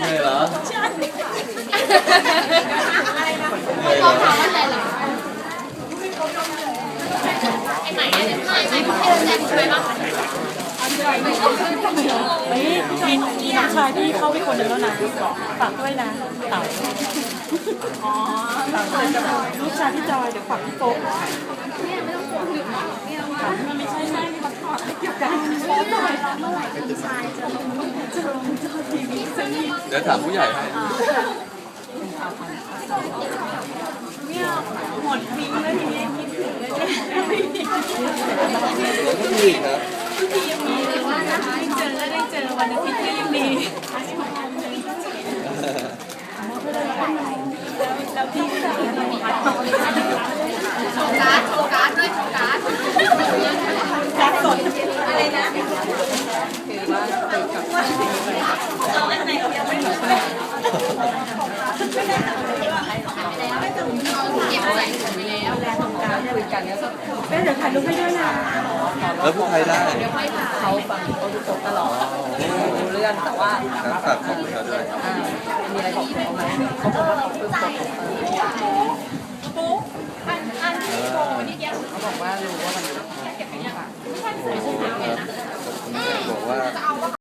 นื่อยเหรอลองถามว่าอะไรเหรอไอ้ไหนเนี่ยให้ให้ให้แจ้งช่วยบ้างเฮ้ยมีมีน้องชายพี่เข้าไปคนหนึ่งแล้วนะฝากด้วยนะเต่าอ๋อเต่าเลยจะลูกชายพี่จอยเดี๋ยวฝากพี่โป๊กมันไม่ใช่แม่ที่มาทอดเกี่ยวกันเมื่อไหร่ เมื่อไหร่พี่ชายจะลงจะลงจอทีวีสักนิดเดี๋ยวถามผู้ใหญ่ให้เนี่ยหมดวิงแล้วทีนี้คิดถึงเลยเดี๋ยวก็มีอีกนะที่ยังมีเลยว่าได้เจอแล้วได้เจอวันอาทิตย์ก็ยังมีแล้วพี่ก็ได้ โชว์การ์ดโชว์การ์ดด้วยโชว์การ์ด แจ็คสดอะไรนะ เราเก็บใส่ถุงแล้วแม่เดี๋ยวถ่ายรูปให้ด้วยนะแล้วผู้ไทยได้เขาฟังเขาดูโตตลอดรู้เรื่องแต่ว่าฝากขอบคุณเขาด้วยมีอะไรบอกเขาไหมเขาบอกว่าเขาปลื้มตัวผมอันอันที่โชว์นี่แกเขาบอกว่ารู้ว่ามัน